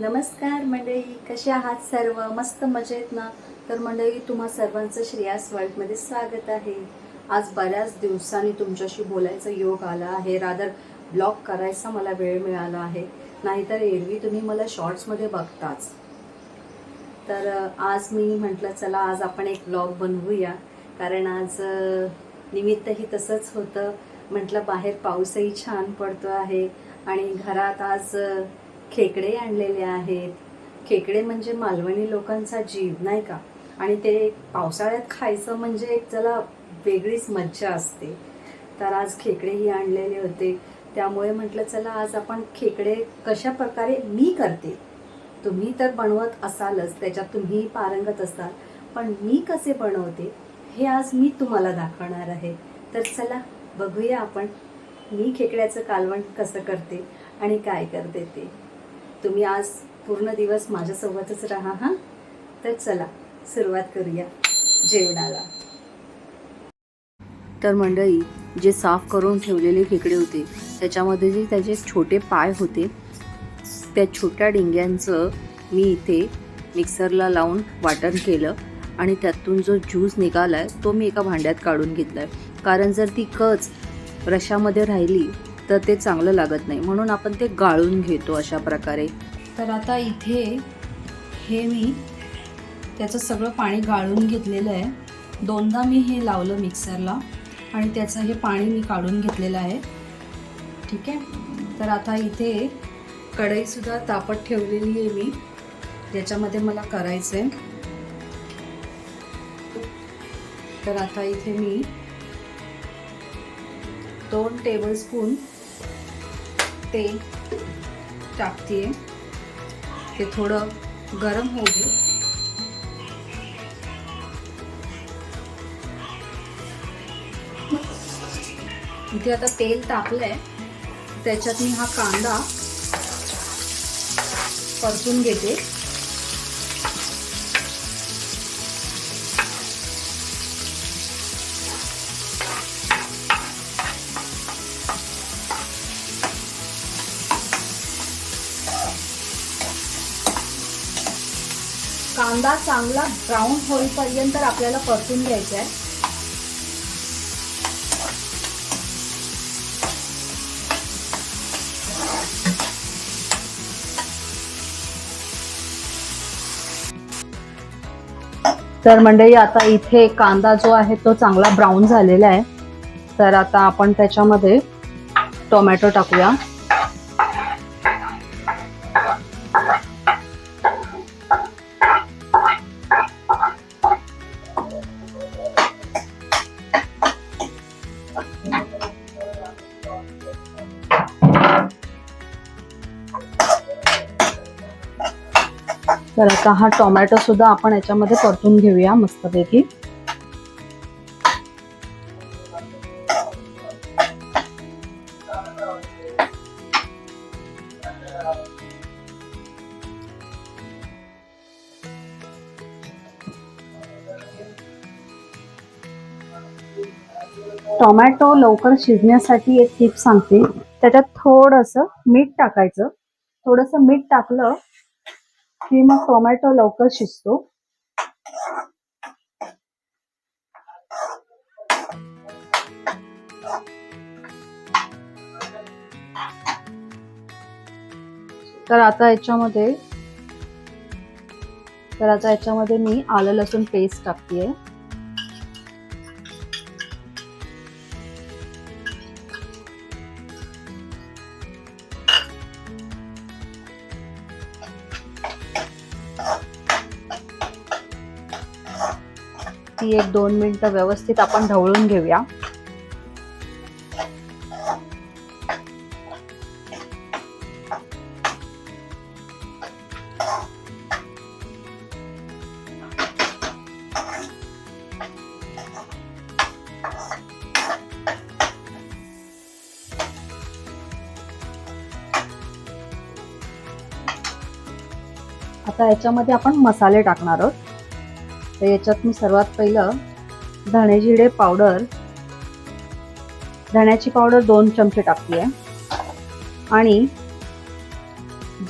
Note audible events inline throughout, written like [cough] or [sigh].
नमस्कार मंडळी कसे आहात सर्व? मस्त मजेत ना? तर मंडळी तुम्हा सर्वांचं श्रेयास वर्ल्डमध्ये स्वागत आहे. आज बऱ्याच दिवसांनी तुमच्याशी बोलायचा योग आला आहे. रादर ब्लॉग करायचा मला वेळ मिळाला आहे. नाहीतर एरवी तुम्ही मला शॉर्ट्समध्ये बघताच. तर आज मी म्हटलं चला आज आपण एक ब्लॉग बनवूया. कारण आज निमित्तही तसंच होतं. म्हटलं बाहेर पाऊसही छान पडतो आहे. आणि घरात आज खेकडे आणलेले आहेत. खेकडे म्हणजे मालवणी लोकांचा जीव नाही का? आणि ते पावसाळ्यात खायचं म्हणजे एक त्याला वेगळीच मज्जा असते. तर आज खेकडेही आणलेले होते. त्यामुळे म्हटलं चला आज आपण खेकडे कशा प्रकारे मी करते? तुम्ही तर बनवत असालच त्याच्यात तुम्ही पारंगत असाल पण मी कसे बनवते? हे आज मी तुम्हाला दाखवणार आहे. तर चला बघूया आपण मी खेकड्याचं कालवण कसं करते आणि काय करते ते. तुम्ही आज पूर्ण दिवस माझ्यासोबतच राहा हां? तर चला सुरुवात करूया जेवणाला. तर मंडळी जे साफ करून ठेवलेले खेकडे होते त्याच्यामध्ये जे त्याचे छोटे पाय होते त्या छोट्या डिंग्यांचं मी इथे मिक्सरला लावून वाटण केलं आणि त्यातून जो ज्यूस निघाला आहे तो मी एका भांड्यात काढून घेतला आहे कारण जर ती कच रशामध्ये राहिली तर ते चांगलं लागत नाही. म्हणून आपण ते गाळून घेतो अशा प्रकारे. तर आता इथे हे मी त्याचं सगळं पाणी गाळून घेतलेलं आहे. दोनदा मी हे लावलं मिक्सरला आणि त्याचं हे पाणी मी काढून घेतलेलं आहे. ठीक आहे? तर आता इथे कढईसुद्धा तापत ठेवलेली आहे मी. ज्याच्यामध्ये मला करायचं आहे तर आता इथे मी दोन टेबलस्पून तेल टाकते ते थोडं गरम होऊ दे. इथे आता तेल तापलंय. त्याच्यात मी हा कांदा परतून घेते. कांदा चांगला ब्राऊन होईपर्यंत आपल्याला परतून घ्यायचा आहे. तर मंडळी आता इथे कांदा जो आहे तो चांगला ब्राऊन झालेला आहे. तर आता आपण त्याच्यामध्ये टोमॅटो टाकूया. आता हा टोमॅटो सुद्धा आपण याच्यामध्ये परतून घेऊया मस्तपैकी. टोमॅटो लवकर शिजण्यासाठी एक टिप सांगते. त्याच्यात थोडंसं मीठ टाकायचं. थोडंसं मीठ टाकलं की मग टोमॅटो लवकर शिजतो. तर आता याच्यामध्ये तर आता याच्यामध्ये मी आलं लसूण पेस्ट टाकतेय. ती एक दोन मिनटं व्यवस्थित आपण ढवळून घेऊया. आता याच्यामध्ये आपण मसाले टाकणार आहोत. तर याच्यात मी सर्वात पहिलं धणे जिरे पावडर धण्याची पावडर दोन चमचे टाकली आहे आणि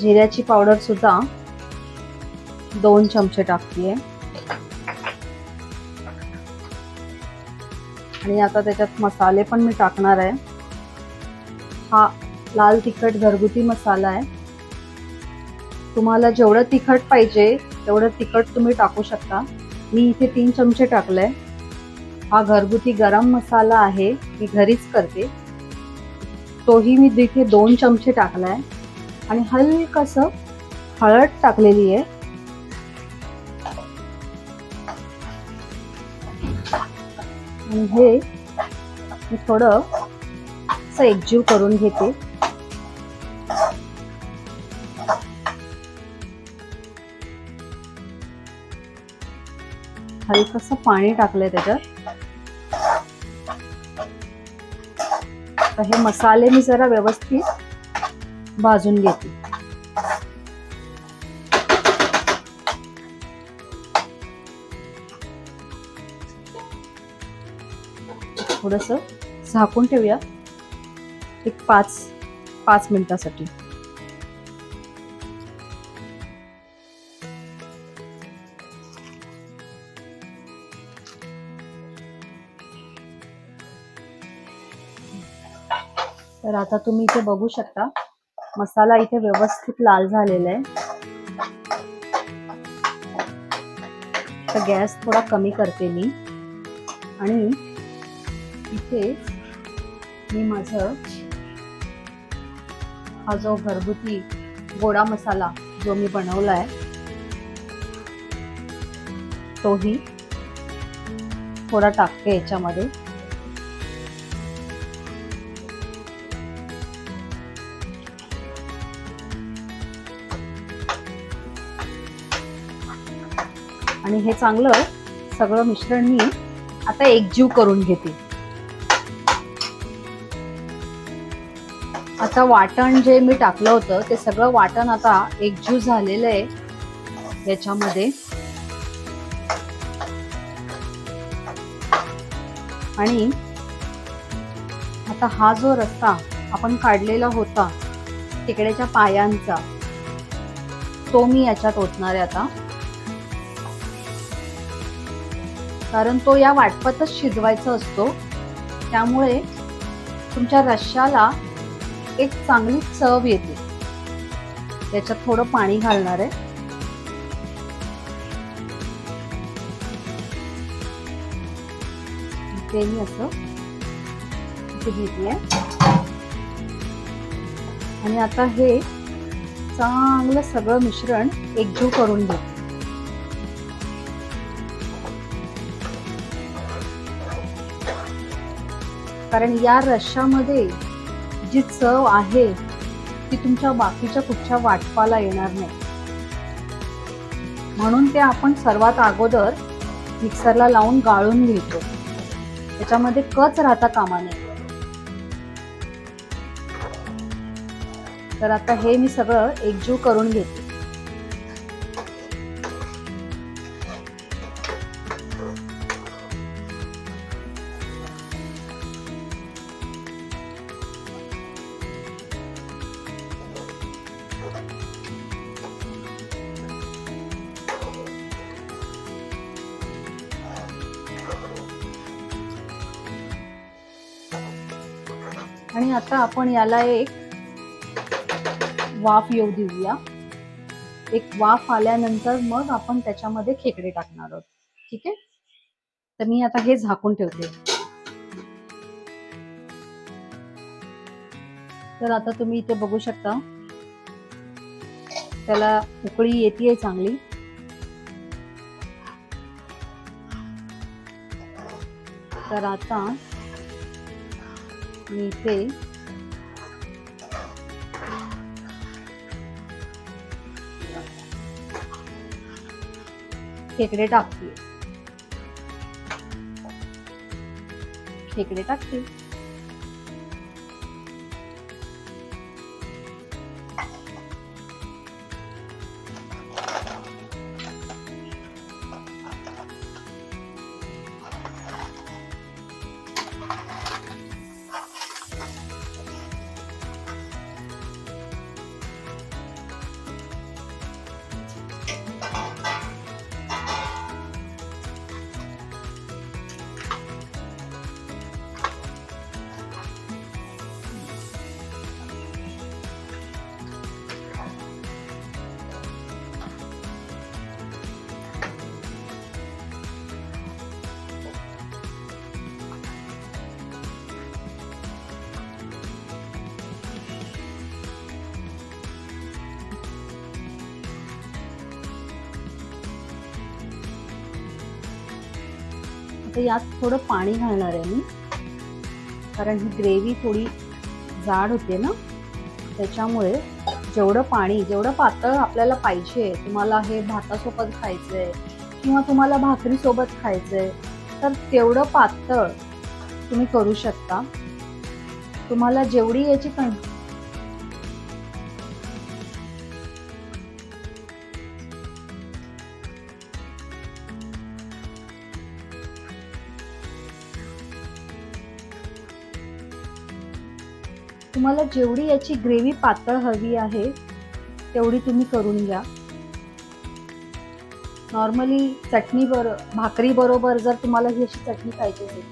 जिऱ्याची पावडर सुद्धा दोन चमचे टाकतीये. आणि आता त्याच्यात मसाले पण मी टाकणार आहे. हा लाल तिखट घरगुती मसाला आहे. तुम्हाला जेवढं तिखट पाहिजे तेवढं तिखट तुम्ही टाकू शकता. मी इथे तीन चमचे टाकलंय. हा घरगुती गरम मसाला आहे मी घरीच करते. तोही मी इथे दोन चमचे टाकलाय. आणि हलकसं हळद टाकलेली आहे. आणि हे मी थोडं असं एकजीव करून घेते. हलकस पाणी टाकलंय त्याच्यात. हे मसाले मी जरा व्यवस्थित भाजून घेते. थोडस झाकून ठेवूया. एक पाच पाच मिनिटासाठी. तर आता तुम्ही इथे बघू शकता मसाला इथे व्यवस्थित लाल झालेला आहे. तर गॅस थोडा कमी करते मी. आणि इथे मी माझं हा जो घरगुती गोडा मसाला जो मी बनवला आहे तोही थोडा टाकते याच्यामध्ये. आणि हे चांगलं सगळं मिश्रण मी आता एकजीव करून घेते. आता वाटण जे मी टाकलं होतं ते सगळं वाटण आता एकजीव झालेलं आहे याच्यामध्ये. आणि आता हा जो रस्ता आपण काढलेला होता तिकडेच्या पायांचा तो मी याच्यात ओतणार आहे आता. कारण तो या वाटपातच शिजवायचा असतो. त्यामुळे तुमच्या रश्शाला एक चांगली चव येते. त्याच्यात थोडं पाणी घालणार आहे. ते मी असं घेतलंय. आणि आता हे चांगलं सगळं मिश्रण एकजीव करून घेऊ कारण या रश्शामध्ये जी चव आहे ती तुमच्या बाकीच्या कुठच्या वाटपाला येणार नाही. म्हणून ते आपण सर्वात अगोदर मिक्सरला लावून गाळून घेतो. त्याच्यामध्ये कच राहता कामा नये. तर आता हे मी सगळं एकजीव करून घेते. आणि आता आपण याला एक वाफ येऊ देऊया. एक वाफ आल्यानंतर मग आपण त्याच्यामध्ये खेकडे टाकणार आहोत. ठीक आहे? तर मी आता हे झाकून ठेवते. तर आता तुम्ही इथे बघू शकता. त्याला उकळी येते चांगली. तर आता मी इथे खेकडे टाकते. खेकडे टाकते. आता यात थोडं पाणी घालणार आहे मी. कारण ही ग्रेव्ही थोडी जाड होते ना. त्याच्यामुळे जेवढं पाणी जेवढं पातळ आपल्याला पाहिजे तुम्हाला हे भातासोबत खायचं आहे किंवा तुम्हाला भाकरीसोबत खायचं आहे तर तेवढं पातळ तुम्ही करू शकता. तुम्हाला जेवढी याची कण तुम्हाला जेवढी याची ग्रेव्ही पातळ हवी आहे तेवढी तुम्ही करून घ्या. नॉर्मली चटणी बर भाकरी बरोबर जर तुम्हाला ही अशी चटणी खायची असेल.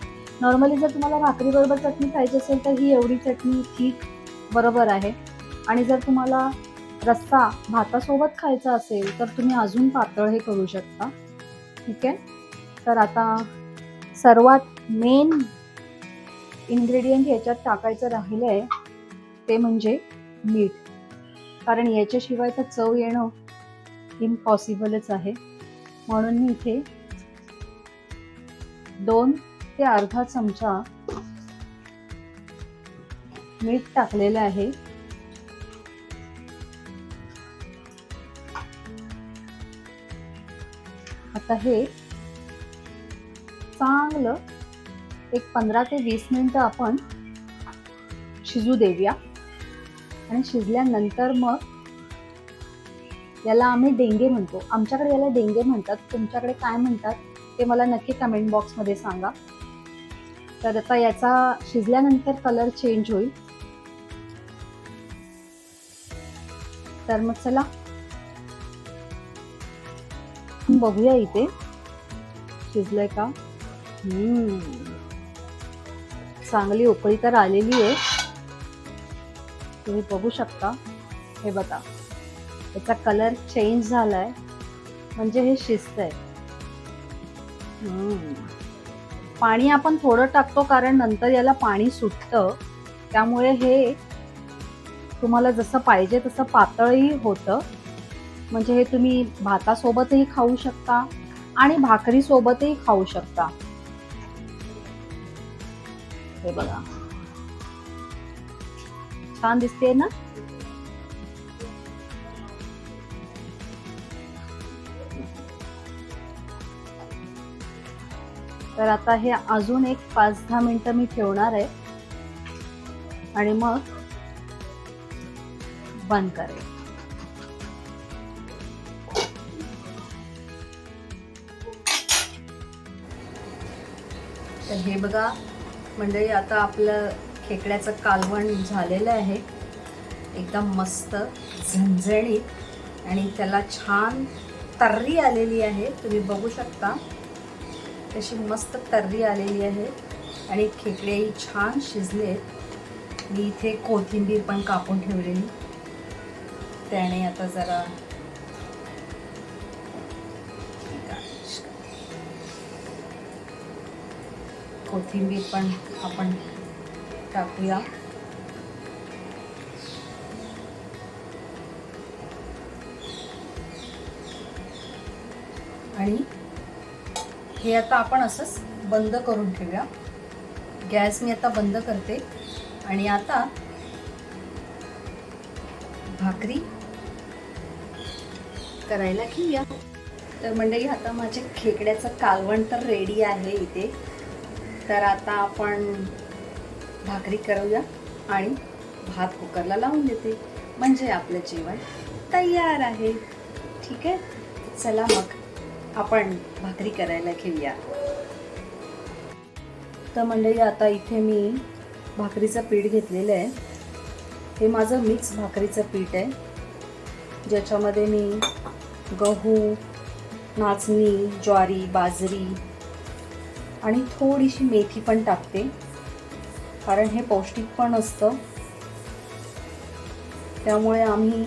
नॉर्मली जर तुम्हाला भाकरी बरोबर चटणी खायची असेल तर ही एवढी चटणी ठीक बरोबर आहे. आणि जर तुम्हाला रस्सा भातासोबत खायचा असेल तर तुम्ही अजून पातळ हे करू शकता. ठीक आहे? तर आता सर्वात मेन इन्ग्रेडियंट ह्याच्यात टाकायचं राहिलं आहे ते म्हणजे मीठ. कारण याच्याशिवाय तर चव येणं इम्पॉसिबलच आहे. म्हणून मी इथे दोन ते अर्धा चमचा मीठ टाकलेलं आहे. आता हे चांगलं एक पंधरा ते वीस मिनिट आपण शिजू देऊया. आणि शिजल्यानंतर मग याला आम्ही डेंगे म्हणतो. आमच्याकडे याला डेंगे म्हणतात. तुमच्याकडे काय म्हणतात ते मला नक्की कमेंट बॉक्समध्ये सांगा. तर आता याचा शिजल्यानंतर कलर चेंज होईल. तर मग चला. बघूया इथे. शिजलंय का? हम्म. चांगली उकळी तर आलेली आहे. तुम्ही बघू शकता. हे बघा. याचा कलर चेंज झालाय. म्हणजे हे शिस्त आहे पाणी आपण थोडं टाकतो कारण नंतर याला पाणी सुटतं. त्यामुळे हे तुम्हाला जसं पाहिजे तसं पातळही होतं. म्हणजे हे तुम्ही भातासोबतही खाऊ शकता आणि भाकरीसोबतही खाऊ शकता. हे बघा. छान दिसते ना? तर आता हे अजून एक पाच दहा मिनिटं मी ठेवणार आहे. आणि मग बंद करेल तर हे बघा मंडळी आता आपलं खेकड्याचं कालवण झालेलं आहे. एकदम मस्त झणझणीत आणि त्याला छान तर्री आलेली आहे. तुम्ही बघू शकता. तशी मस्त तर्री आलेली आहे आणि खेकडेही छान शिजलेत मी इथे कोथिंबीर पण कापून ठेवलेली. त्याने आता जरा कोथिंबीर पण आपण टाकूया आणि हे आता आपण असंच बंद करून ठेवूया. गॅस मी आता बंद करते. आणि आता भाकरी करायला घेऊया. तर मंडळी आता माझे खेकड्याचं कालवण तर रेडी आहे इथे. तर आता आपण भाकरी करूया आणि भात कुकरला लावून देते. म्हणजे आपलं जेवण तयार आहे. ठीक आहे? चला मग आपण भाकरी करायला घेऊया. तर मंडळी आता इथे मी भाकरीचं पीठ घेतलेलं आहे. हे माझं मिक्स भाकरीचं पीठ आहे. ज्याच्यामध्ये मी गहू नाचणी ज्वारी बाजरी आणि थोडीशी मेथी पण टाकते. कारण हे पौष्टिक पण असतं. त्यामुळे आम्ही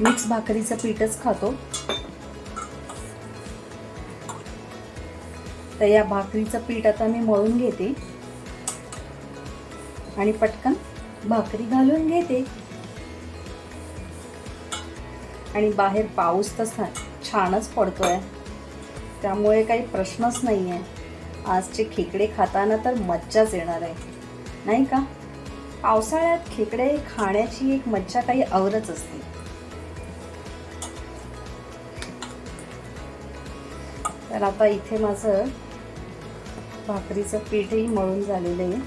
मिक्स भाकरीचं पीठच खातो. तर या भाकरीचं पीठ आता मी मळून घेते. आणि पटकन भाकरी घालून घेते. आणि बाहेर पाऊस तर छानच पडतोय. त्यामुळे काही प्रश्नच नाही आहे आजचे खेकडे खाताना तर मज्जाच येणार आहे. नाही का? पावसाळ्यात खेकडे खाण्याची एक मज्जा काही औरच असते. तर आता इथे माझं भाकरीचं पीठही मळून झालेलं आहे.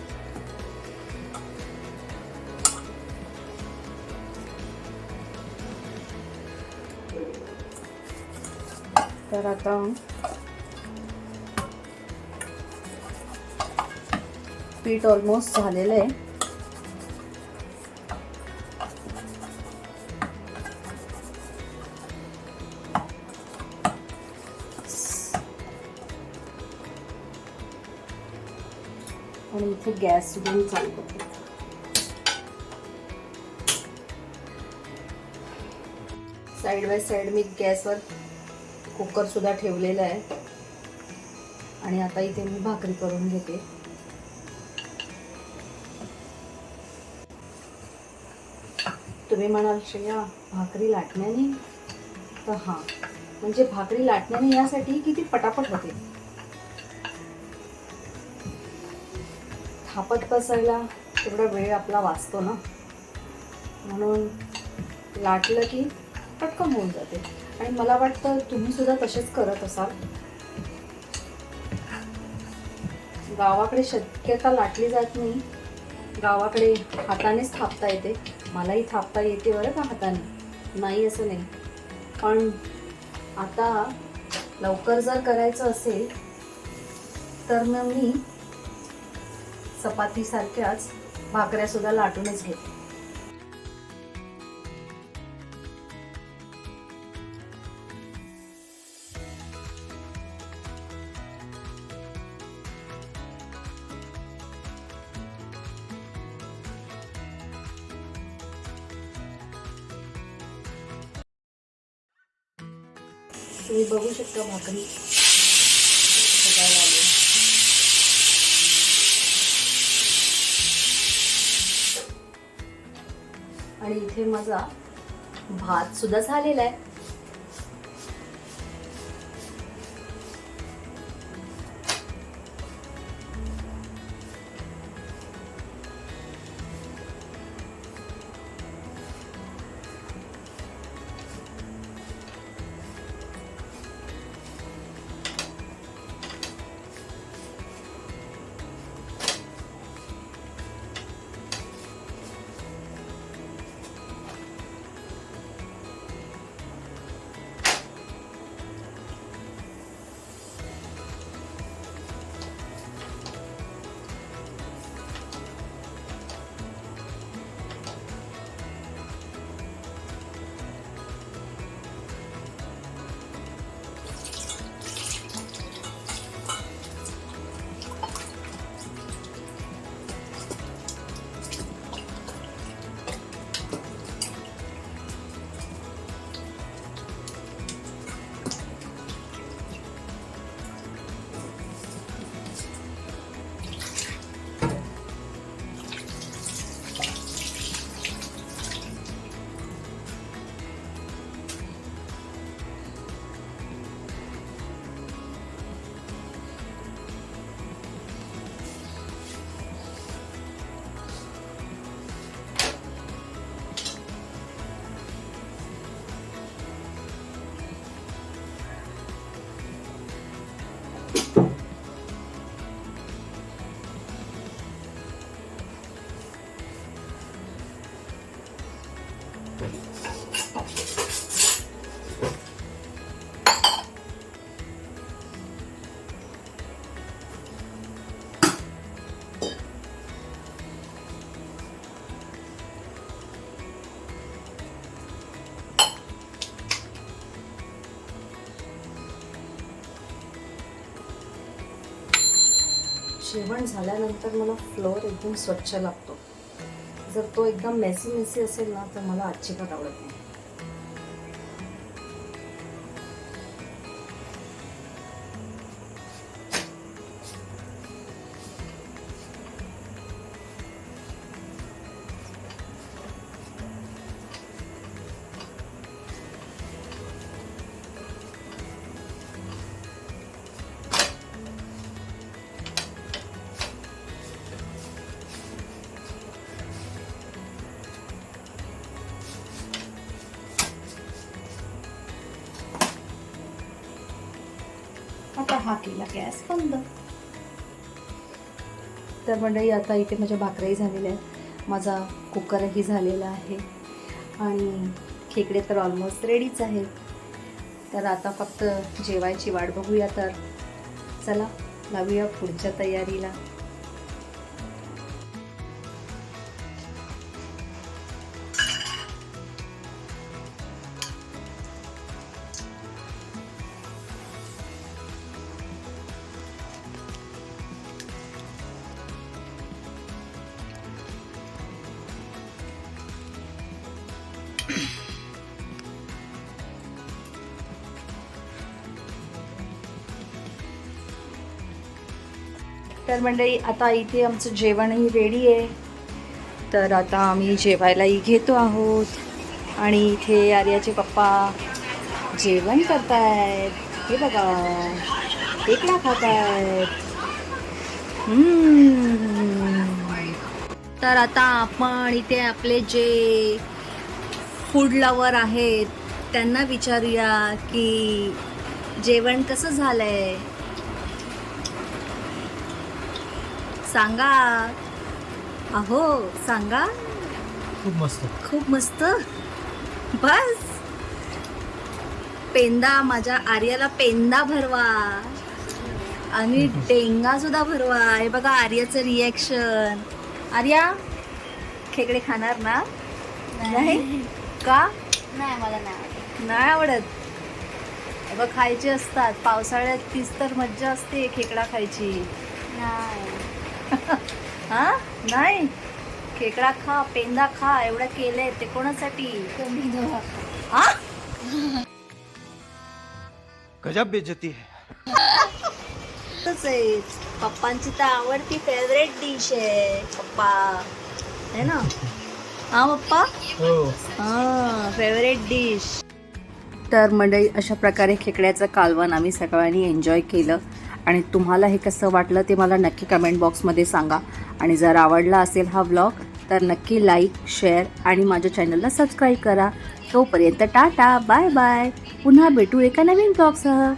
तर आता पीठ ऑलमोस्ट झालेलं आहे. आणि इथे गॅस सुद्धा चालू करते. साईड बाय साईड मी गॅसवर कुकर सुद्धा ठेवलेला आहे. आणि आता इथे मी भाकरी करून घेते. तुम्ही म्हणाल श्रेया भाकरी लाटण्याने? तर हां म्हणजे भाकरी लाटण्याने यासाठी किती पटापट होते? थापत बसायला तेवढा वेळ आपला वाचतो ना? म्हणून लाटलं की पटकन होऊन जाते. आणि मला वाटतं तुम्ही सुद्धा तसेच करत असाल. गावाकडे शक्यता लाटली जात नाही. गावाकडे हातानेच थापता येते. मलाही थापता येते बरं का हाताने? नाही असं नाही. पण आता लवकर जर करायचं असेल तर मग मी चपातीसारख्याच भाकऱ्यासुद्धा लाटूनच घेते. तुम्ही भाकरी सकाळी आली आणि इथे माझा भात सुद्धा झालेला आहे. जेवण झाल्यानंतर मला फ्लोअर एकदम स्वच्छ लागतो. जर तो एकदम मेसी मेसी असेल ना तर मला अजिबात आवडत नाही. बाकीला गॅस बंद. तर मंडळी आता इथे माझ्या भाकऱ्याही झालेल्या आहेत. माझा कुकरही झालेला आहे. आणि खेकडे तर ऑलमोस्ट रेडीच आहेत. तर आता फक्त जेवायची वाट बघूया तर. चला लावूया पुढच्या तयारीला. मंडळी आता इथे आमचं जेवणही रेडी आहे. तर आता आम्ही जेवायलाही घेतो आहोत. आणि इथे आर्याचे पप्पा जेवण करत आहेत हे बघा एकला खात आहेत तर आता आपण इथे आपले जे फूड लवर आहेत त्यांना विचारूया की जेवण कसं झालं आहे सांगा. अहो सांगा. खूप मस्त. खूप मस्त. बस. पेंदा माझ्या आर्याला पेंदा भरवा. आणि टेंगा सुद्धा भरवा. हे बघा आर्याचं रिॲक्शन आर्या खेकडे खाणार ना? नाही? का? नाही मला नाही नाही आवडत? बघ खायचे असतात. पावसाळ्यात तीच तर मज्जा असते खेकडा खायची. नाही. [laughs] हा? नाही. खेकडा खा पेंदा खा एवढं केलंय ते कोणासाठी? हा? गजब बेइज्जती है. [laughs] तसंच आहे. पप्पांची तर आवडती फेवरेट डिश आहे. पप्पा. है ना? हा पप्पा? हो. हां फेवरेट डिश तर मंडळी अशा प्रकारे खेकड्याचं कालवण आम्ही सगळ्यांनी एन्जॉय केलं. आणि तुम्हाला हे कसं वाटलं ते मला नक्की कमेंट बॉक्समध्ये सांगा. आणि जर आवडला असेल हा व्लॉग तर नक्की लाईक शेअर आणि माझ्या चॅनलला सबस्क्राईब करा. तोपर्यंत टाटा बाय बाय पुन्हा भेटू एका नवीन ब्लॉगसह